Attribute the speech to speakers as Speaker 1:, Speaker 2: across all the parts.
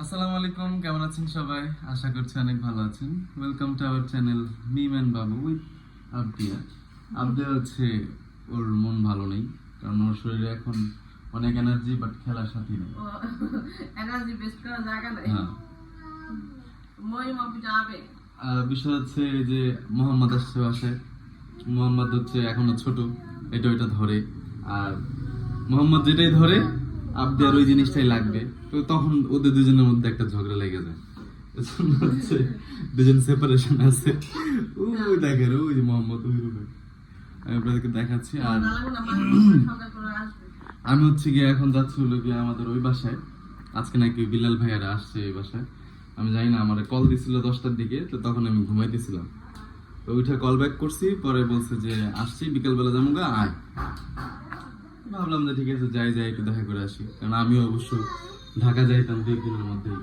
Speaker 1: আসসালামু আলাইকুম কেমন আছেন সবাই? আশা করছি অনেক ভালো আছেন। Welcome to our channel Mim and Babu with Abdiya Abdiya হচ্ছে ওর মন ভালো নেই কারণ ওর শরীরে এখন অনেক এনার্জি বাট খেলার সাথী নেই।
Speaker 2: এনার্জি বেস্ট করার জায়গা নেই।
Speaker 1: হ্যাঁ।
Speaker 2: মই মাপু যাবে।
Speaker 1: বিষয় হচ্ছে যে মোহাম্মদ আসছে বাসায়। মোহাম্মদ হচ্ছে এখনও ছোট এটা ওইটা ধরে। আর মোহাম্মদ যেটাই ধরে আবদিয়ার ওই জিনিসটাই লাগবে। তো তখন ওদের দুজনের মধ্যে একটা ঝগড়া লেগে যায়। হচ্ছে দুজন সেপারেশন আছে। ওই দেখেন ওই যে মোহাম্মদ ওই রূপে আমি আপনাদেরকে দেখাচ্ছি আর আমি হচ্ছে গিয়ে এখন যাচ্ছি হলো গিয়ে আমাদের ওই বাসায়। আজকে নাকি বিলাল ভাইয়ারা আসছে এই বাসায়। আমি জানি না আমার কল দিছিল দশটার দিকে তো তখন আমি ঘুমাইতেছিলাম। তো ওইটা কল ব্যাক করছি পরে বলছে যে আসছি বিকালবেলা যাব গা আয়। ভাবলাম যে ঠিক আছে, যাই যাই, একটু দেখা করে আসি। কারণ আমি অবশ্য ঢাকা যাইতাম দুই দিনের মধ্যেই।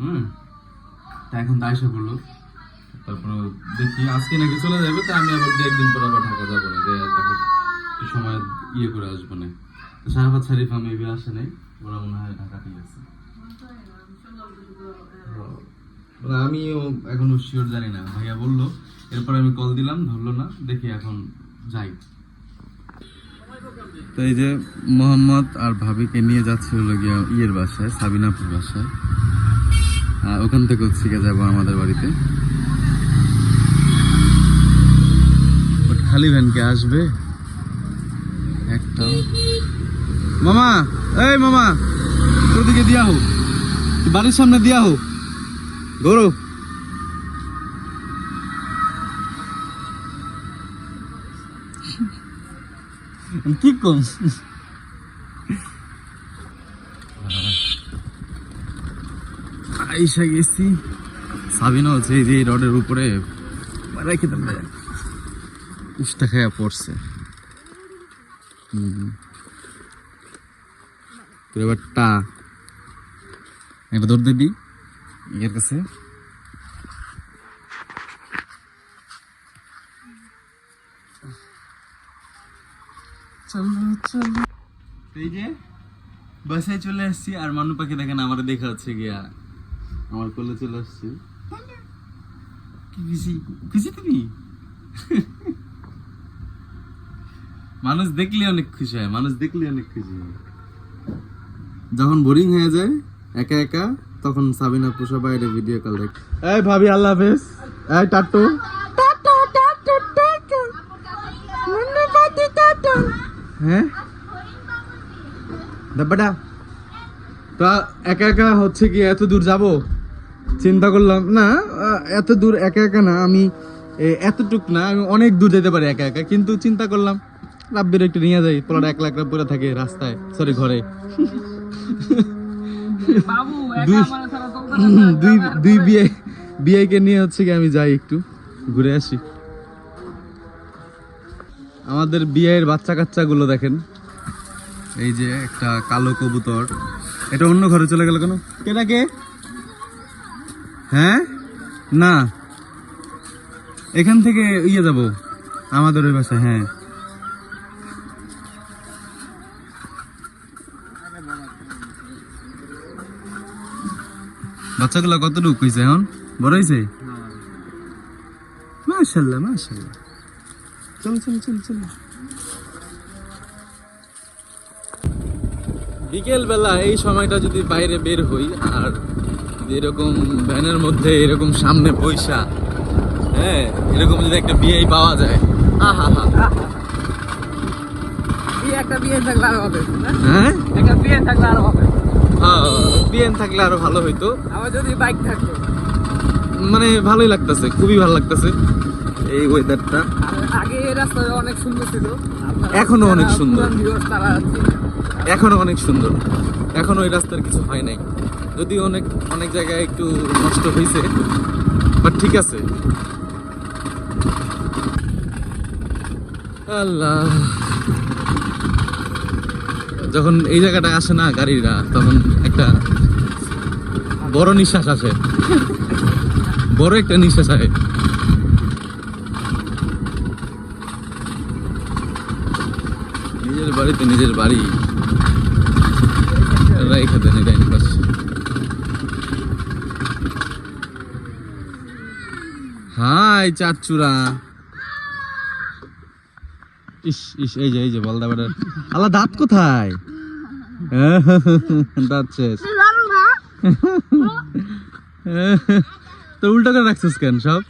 Speaker 1: হুম? তা এখন তো আইসা পড়ল। তারপর দেখি আজকে নাকি চলে যাবে, তা আমি আবার দু একদিন পর আবার ঢাকা যাব না। যে দেখো একটু সময় ইয়ে করে আসব না। সারাফাত শরীফা মেবি আসে নাই, ওরা মনে হয় ঢাকাতেই আছে। আমিও এখনও শিওর জানি না। ভাইয়া বলল, এরপর আমি কল দিলাম, ধরলো না, দেখি এখন যাই। তো এই যে মোহাম্মদ আর ভাবিকে নিয়ে যাচ্ছে হলো গিয়া ইয়ের বাসায়, সাবিনাপুর বাসায়। ওখান থেকে গিয়ে যাব আমাদের বাড়িতে। খালি ভ্যান কে আসবে? একটা মামা, এই মামা তোদিকে দিয়া হোক। বাড়ির সামনে দিয়া হোক। গৌরব। কি কম আইসা গেছি সাবিনা হচ্ছে এই যে রডের উপরে রেখে দেন উষ্টা খায়া পড়ছে। তোর এবার টা একটা দৌড় দিবি ইয়ের কাছে বাসায় চলে আসছি আর মানু পাখি দেখেন আমার দেখা হচ্ছে গিয়া। আমার কোলে চলে আসছে। খুশি? তুমি? মানুষ দেখলে অনেক খুশি হয়, মানুষ দেখলে অনেক খুশি হয়। যখন বোরিং হয়ে যায়, একা একা, তখন সাবিনা পোষা বাইরে ভিডিও কল দেখ। এই ভাবি, আল্লাহ হাফেজ। এই টাট্টু। হ্যাঁ? ডাব্বাটা তা একা একা হচ্ছে কি এত দূর যাব? চিন্তা করলাম না এত দূর একা একা না আমি এতটুক না আমি অনেক দূর যেতে পারি একা একা কিন্তু চিন্তা করলাম রাব্বির একটু নিয়ে যাই পোলাটা একলা একলা পরে থাকে রাস্তায় সরি ঘরে। দুই বিয়ে বিয়েকে নিয়ে হচ্ছে কি আমি যাই একটু ঘুরে আসি। আমাদের বিয়ের বাচ্চা কাচ্চা গুলো দেখেন। এই যে একটা কালো কবুতর। এটা অন্য ঘরে চলে গেল কেন? কেটা কে? হ্যাঁ? না। এখান থেকে ইয়ে যাব। আমাদের ওই বাসায় হ্যাঁ। বাচ্চাগুলো কতটুকু হয়েছে এখন? বড় হয়েছে মাশাল্লাহ মাশাল্লাহ। চল চল চল চল। বিকেল বেলা এই সময়টা যদি বাইরে বের হই আর এরকম ভ্যানের মধ্যে এরকম সামনে পয়সা হ্যাঁ এরকম যদি একটা বিয়ে পাওয়া যায় আহা হা
Speaker 2: একটা বিয়ে থাকলে আরও হবে
Speaker 1: হ্যাঁ?
Speaker 2: একটা বিয়ে থাকলে আরও হবে।
Speaker 1: থাকলে আরও ভালো হইতো।
Speaker 2: আমার যদি বাইক থাকতো।
Speaker 1: মানে ভালোই লাগতেছে খুবই ভালো লাগতেছে এই ওয়েদারটা
Speaker 2: আগে এই রাস্তাটা অনেক সুন্দর ছিল।
Speaker 1: এখনও অনেক সুন্দর। এখনও অনেক সুন্দর। এখনও ওই রাস্তার কিছু হয় নাই। যদি অনেক অনেক জায়গায় একটু নষ্ট হয়েছে বাট ঠিক আছে। আল্লাহ। যখন এই জায়গাটা আসে না গাড়িরা তখন একটা বড় নিঃশ্বাস আসে। বড় একটা নিঃশ্বাস আসে। বাড়িতে নিজের বাড়ি। রেখে হাই ইস ইস এই যে এই যে বলদা আল্লাহ দাঁত কোথায়? হ্যাঁ, দাঁত শেষ। তো উল্টো করে রাখছিস কেন সব?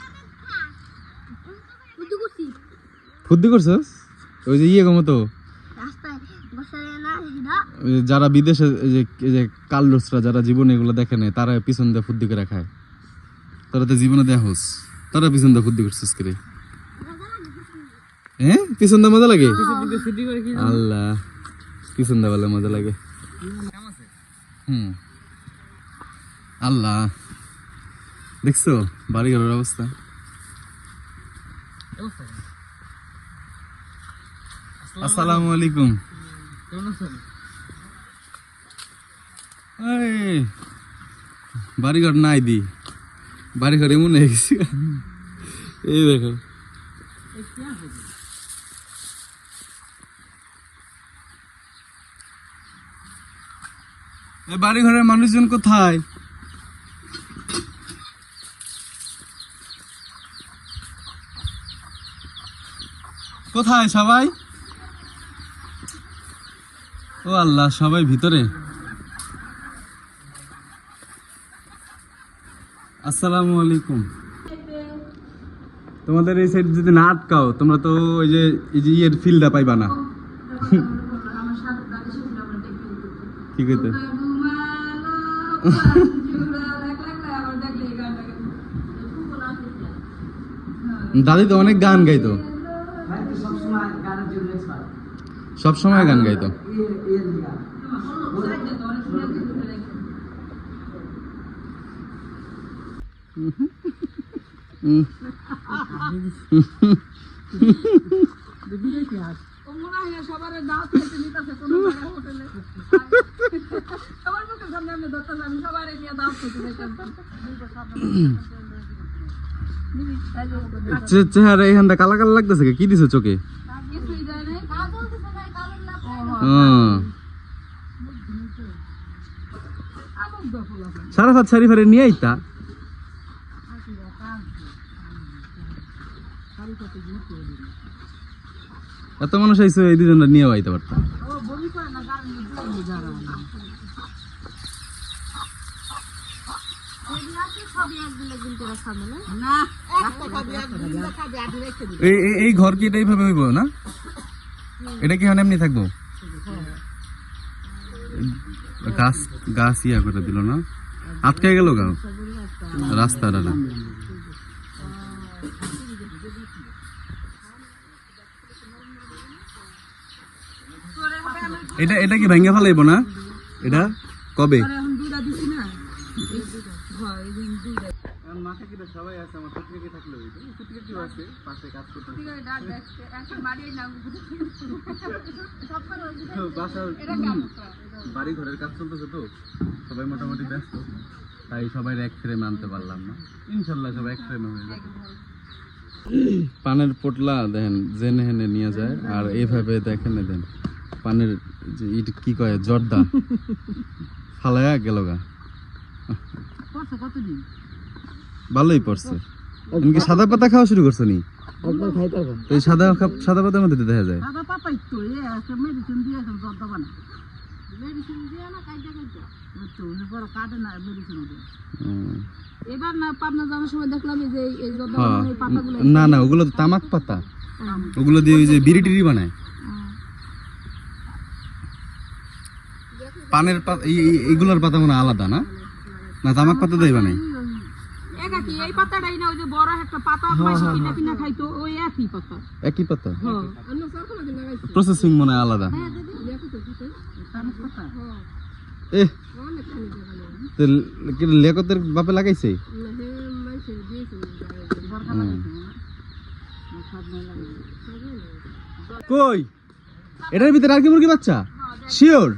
Speaker 1: ফুদ্দি করছিস? ওই যে ইয়ে গমতো যারা বিদেশে যে কাল্লুসরা যারা জীবনে এগুলো দেখে নেয় তারা পিছন দিয়ে ফুদ্দি করে খায়। তারা তো জীবনে দেখোস তোরা পিছন দিয়ে ফুদ্দি করছিস করে? হ্যাঁ পিছন দিয়ে মজা লাগে? আল্লাহ পিছন দিয়ে বলে মজা লাগে। হুম। আল্লাহ। দেখছ বাড়ি ঘরের অবস্থা আসসালামু আলাইকুম।
Speaker 2: কেমন আছেন?
Speaker 1: বাড়িঘর নাই দি। বাড়িঘর এমন হয়ে গেছি। এই দেখো। বাড়িঘরের মানুষজন কোথায়? কোথায় সবাই? ও আল্লাহ, সবাই ভিতরে? আসসালামু আলাইকুম। তোমাদের এই সাইড যদি না আটকাও তোমরা তো ওই যে এই যে ইয়ের ফিল্ডটা পাইবা না। কি কইতে? দাদি তো অনেক গান গাইতো। সব সময় গান গাইতো। চেহারা এখানটা কালা কালা লাগতেছে কি? দিছো চোখে?
Speaker 2: কিছুই যায় নাই
Speaker 3: কাজল তো সবাই কাজল না
Speaker 1: হ্যাঁ।
Speaker 2: আমুক দফল আছে
Speaker 1: সারাফাত শারিফারে নিয়ে আইতা এত মানুষ আইসো এই দুজনটা নিয়ে আইতে পারতাম এই ঘর কি এটা এইভাবে হইব না? এটা কি এমনি থাকব? গাছ গাছ ইয়া করে দিল না? আটকে গেল গা রাস্তাটা এটা এটা কি ভেঙে ফেলাইব না? এটা? কবে?
Speaker 2: এখন দুইটা দিছি না। হয় এই দিন দুইটা
Speaker 1: মাঠে কি সবাই আছে আমার পাশে কাজ করতে
Speaker 2: বাড়ি না। সব করে
Speaker 1: বাসার
Speaker 2: এটা কেমন
Speaker 1: বাড়ি ঘরের কাজ চলতেছে তো। সবাই মোটামুটি ব্যস্ত। তাই সবাই এক ফ্রেমে আনতে পারলাম না। ইনশাল্লাহ সবাই এক ফ্রেমে হয়ে যাবে। পানের পোটলা দেখেন জেনে হেনে নিয়ে যায়। আর এইভাবে দেখেন দেন পানের যে ইট কি কয় জর্দা। ফালায়া গেল গা। ভালোই পড়ছে। এমনকি সাদা পাতা খাওয়া শুরু করছ নি? তো সাদা সাদা পাতার মধ্যে দেখা যায়।
Speaker 2: সাদা পাতাই তো মেডিসিন দিয়ে এখন জ্বর না
Speaker 3: মেডিসিন দিয়ে না কাইটা কাইটা
Speaker 2: তো পরে কাটে না মেডিসিন দিয়ে
Speaker 3: এবার না পাবনা যাওয়ার সময় দেখলাম যে এই জর্দা
Speaker 1: হ্যাঁ।
Speaker 3: পাতাগুলো
Speaker 1: না না ওগুলো তো তামাক পাতা। ওগুলো দিয়ে ওই যে বিড়ি টিড়ি বানায়। পানের পাতা এই- এই- এইগুলোর পাতা মনে আলাদা না? না তামাক পাতা দিয়ে
Speaker 2: কি এই পাতাটাই না ওই যে বড় একটা পাতা মাসে কিনা কিনা খাইতো ওই একই পাতা।
Speaker 1: একই
Speaker 2: হ্যাঁ।
Speaker 1: প্রসেসিং মনে হয় আলাদা। এ লেকতের বাপে লাগাইছে? কই? এটার ভিতরে আর কি মুরগি বাচ্চা? শিওর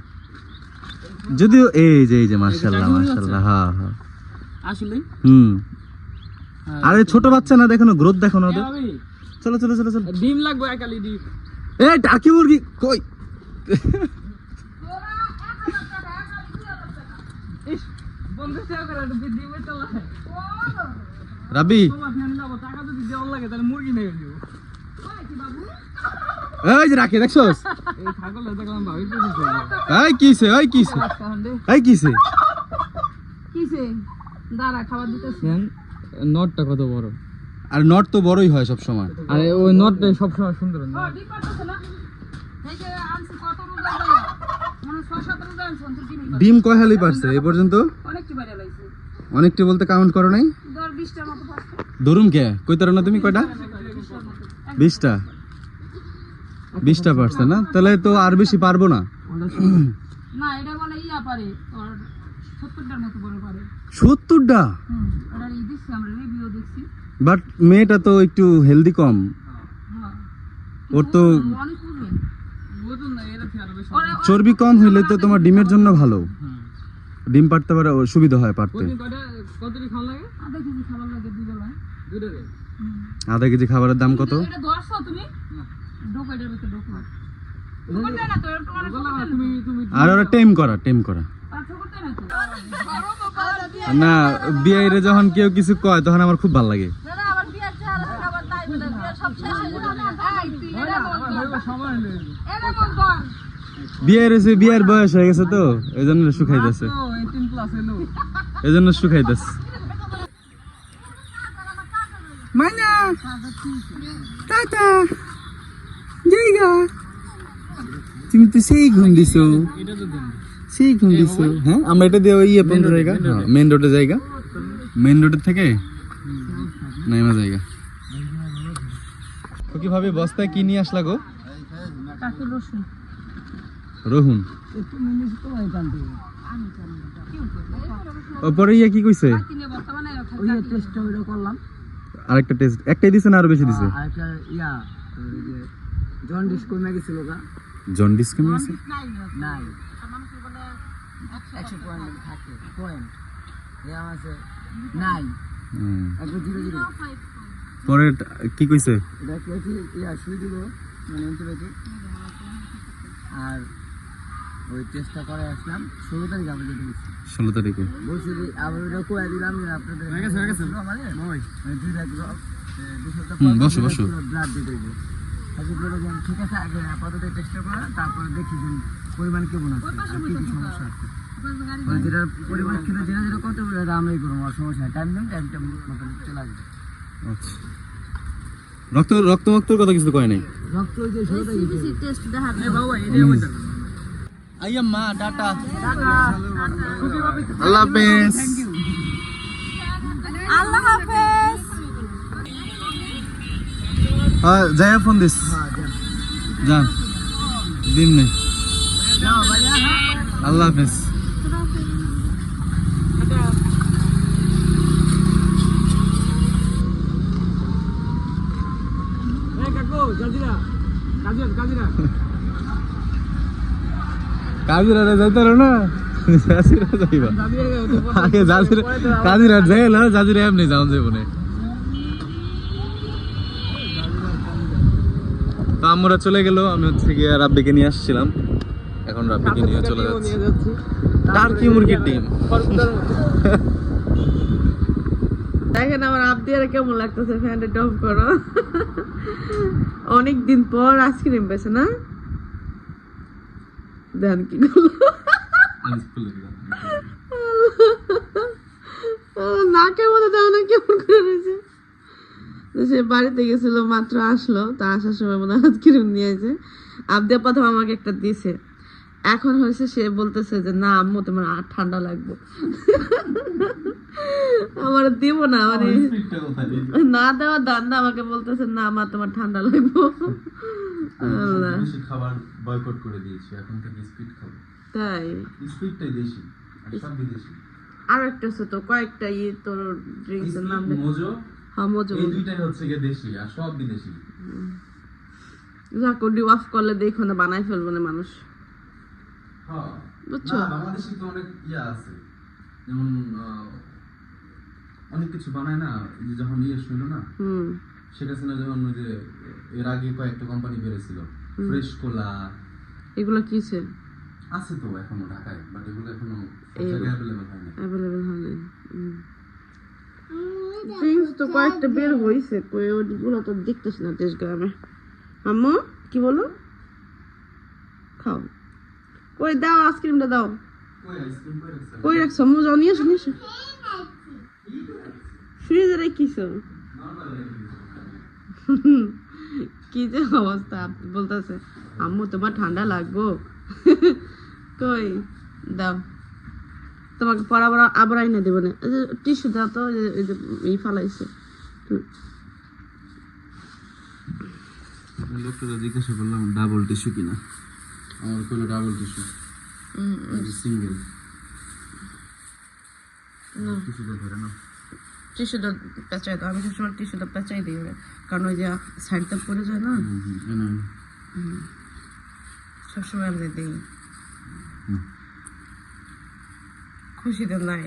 Speaker 1: যদিও এই যে এই যে মাশাআল্লাহ মাশাআল্লাহ হ্যাঁ হ্যাঁ
Speaker 2: আসলে
Speaker 1: হুম। আরে ছোট বাচ্চা না দেখো না গ্রোথ দেখো না ওদের চলো চলো চলো চলো।
Speaker 2: ডিম লাগবে একালি ডিম।
Speaker 1: এ টাকি মুরগি কই?
Speaker 2: বন্ধু সেও করে ডিমে
Speaker 4: রাবি।
Speaker 5: টাকা যদি দেওয়ার লাগে তাহলে মুরগি নিয়ে
Speaker 4: এই যে রাখে দেখছস?
Speaker 5: এই দিছে
Speaker 4: এই কিছে এই কিছে
Speaker 3: কিসে? দাঁড়া খাবার দিতেছি।
Speaker 5: নটটা কত বড়?
Speaker 4: আর নট তো বড়ই হয় সব সময়
Speaker 5: আরে ওই নটটা সবসময় সুন্দর না?
Speaker 2: ডিম মানে
Speaker 4: কয় হালি পারছে এ পর্যন্ত?
Speaker 2: অনেকটি
Speaker 4: বলতে কাউন্ট করো নাই? ধরুম কে? কইতার না তুমি কয়টা? বিশটা। বিশটা পারছে না? তাহলে তো আর বেশি পারব না।
Speaker 2: না এটা বলে ইয়া পারে সত্তরটার মতো বড় পারে।
Speaker 4: সত্তরটা?
Speaker 2: ওটার ই আমরা রিভিউ দেখছি।
Speaker 4: বাট মেয়েটা তো একটু হেলদি কম।
Speaker 2: হ্যাঁ।
Speaker 4: ওর তো চর্বি কম হইলে তো তোমার ডিমের জন্য ভালো। ডিম পারতে পারে সুবিধা হয় পারতে
Speaker 5: কতটি খাওয়া লাগে?
Speaker 2: আধা কেজি খাবার লাগে
Speaker 4: আধা কেজি খাবারের দাম কত? আর ওরা টেম করা টেম করা।
Speaker 2: না তো?
Speaker 4: যখন কেউ কিছু কয় তখন আমার খুব ভালো লাগে।
Speaker 3: বিয়ার চেহারা খাবার তাই বলে। বিয়ার হয়ে।
Speaker 4: বিয়ের বিয়ের বয়স হয়ে গেছে তো এই জন্য শুকাইতেছে
Speaker 5: তো 18 প্লাস হলো
Speaker 4: এই জন্য শুকাইতেছে
Speaker 5: মাইনা
Speaker 4: টাটা জায়গা তুমি তো সেই ঘুম। দিছো সেই ঘুম দিছো হ্যাঁ আমরা এটা দিয়ে ইয়ে জায়গা হ্যাঁ মেন রোডে জায়গা। মেন রোডের থেকে? নাইমা জায়গা। তো কি ভাবে বস্তায় কি নিয়ে আসলা গো?
Speaker 2: কাকে রসুন
Speaker 4: রহুন।
Speaker 5: একটু মিনিট তো ভাই জানতে
Speaker 4: ওপরে ইয়ে কি কইছে?
Speaker 5: ওই ওইটা করলাম।
Speaker 4: আরেকটা টেস্ট একটাই দিছে না আরও বেশি দিছে?
Speaker 5: আর একটা ইয়া জন্ডিস কমে গেছিল গা।
Speaker 4: জন্ডিস কেমন আছে
Speaker 5: নাই একশো পয়েন্ট থাকে পয়েন্ট ইয়া আছে নাই। জিরো জিরো
Speaker 4: পরে কি কইছে?
Speaker 5: এটা কি ইয়া শুয়ে মানে অ্যান্টিবায়োটিক আর ওই টেস্টটা করে আসলাম। ষোলো তারিখ আবার যেতে গেছি
Speaker 4: ষোলো তারিখে।
Speaker 5: বলছি যে আবার ওটা করে দিলাম যে আপনাদের হয়ে গেছে হয়ে গেছে। আমাদের। মানে দুই সপ্তাহ
Speaker 4: বসো, বসো।
Speaker 5: ব্লাড দিয়ে দেবো ঠিক আছে আগে আপাতত টেস্টটা করা তারপরে দেখি যে পরিমাণ কেমন আছে কি কি সমস্যা আছে। মানে যেটা পরিমাণ যেটা যেটা কত বলে আমরাই করব আমার সমস্যা নেই। টাইম দিন টাইমটা মতন চলে আসবে।
Speaker 4: আচ্ছা। রক্ত রক্ত রক্তর কথা কিছু কয় নাই?
Speaker 5: রক্ত ওই যে
Speaker 3: টেস্ট দেখা
Speaker 4: আইয়া মা টাটা আল্লাহ হাফেজ।
Speaker 3: আল্লাহ হাফেজ।
Speaker 4: হ্যাঁ যাই ফোন দিস। যান দিন নে। আল্লাহ হাফেজ।
Speaker 5: কাকু গাজিরা
Speaker 4: না? জাজিরা যাইবা? আগে জাজিরা কাজিরা যাই না জাজিরা এমনি যাও যাইব না তো আমরা চলে গেল আমি হচ্ছে গিয়ে রাব্বিকে নিয়ে আসছিলাম। এখন রাব্বিকে নিয়ে চলে যাচ্ছি। টার্কি মুরগির ডিম?
Speaker 3: দেখেন আমার আবদিয়ারে কেমন লাগতেছে ফ্যানটা টপ করো। অনেক দিন পর আইসক্রিম পেয়েছে না? দেন কি করল? নাকের মধ্যে দাও না কেমন করে রয়েছে। সে বাড়িতে গেছিল মাত্র আসলো। তা আসার সময় মনে হয় আইসক্রিম নিয়ে এসে আবদিয়া প্রথম আমাকে একটা দিছে। এখন হয়েছে সে বলতেছে যে না আম্মু তোমার আর ঠান্ডা লাগবে। আমার দিব না মানে না দেওয়া দান্দা আমাকে বলতেছে না মা তোমার ঠান্ডা লাগবে। আল্লাহ
Speaker 4: খাবার বয়কট করে দিয়েছি এখন থেকে স্পিড খাব।
Speaker 3: তাই?
Speaker 4: স্পিডটাই দেশি আর সব বিদেশি।
Speaker 3: আর একটা আছে কয়েকটা ইয়ে তোর ড্রিঙ্কস এর নাম
Speaker 4: মোজো
Speaker 3: হ্যাঁ মজা
Speaker 4: এই দুইটাই হচ্ছে গিয়ে দেশি আর সব বিদেশি।
Speaker 3: যাক ওডি অফ করলে দেখো না বানাই ফেলব না মানুষ।
Speaker 4: হ্যাঁ।
Speaker 3: বুঝছ?
Speaker 4: বাংলাদেশে তো অনেক ইয়া আছে। যেমন অনেক কিছু বানায় না যখন ইয়ে শুনলো না
Speaker 3: হুম।
Speaker 4: শেখ হাসিনা যখন ওই যে এর আগে কয়েকটা কোম্পানি বেড়েছিল। Fresh cola.
Speaker 3: এগুলো কিসে
Speaker 4: আছে তো এখনও ঢাকায় বাট এগুলো এখনও সব জায়গায় অ্যাভেলেবল হয় না
Speaker 3: অ্যাভেলেবেল হয় ড্রিঙ্কস তো কয়েকটা বের হয়েছে কই ওগুলো তো দেখতেছি না দেশ গ্রামে। আম্মু কি বলো? খাও। কই দাও আইসক্রিমটা দাও। কই রাখছো? আম্মু যাও নিয়ে এসো নিয়ে এসো। ফ্রিজে রেখেছো? কি যে অবস্থা? বলতেছে আম্মু তোমার ঠান্ডা লাগবো? কই? দাও। তোমাকে পরে আবার আবার আইনা দেবো না। টিস্যু দাও তো এই যে- এই ফালাইছে।
Speaker 1: ডক্টরে জিজ্ঞাসা করলাম ডাবল টিস্যু কিনা? আমার ডাবল টিস্যু। সিঙ্গেল। টিস্যুটা ধরে না
Speaker 3: টিস্যুটা পেঁচাই দাও। আমি সবসময় টিস্যুটা পেঁচাই দিই। কারণ ওই যে সাইডটা পড়ে যায় না? সবসময় আমি দিই। খুশিতে নাই।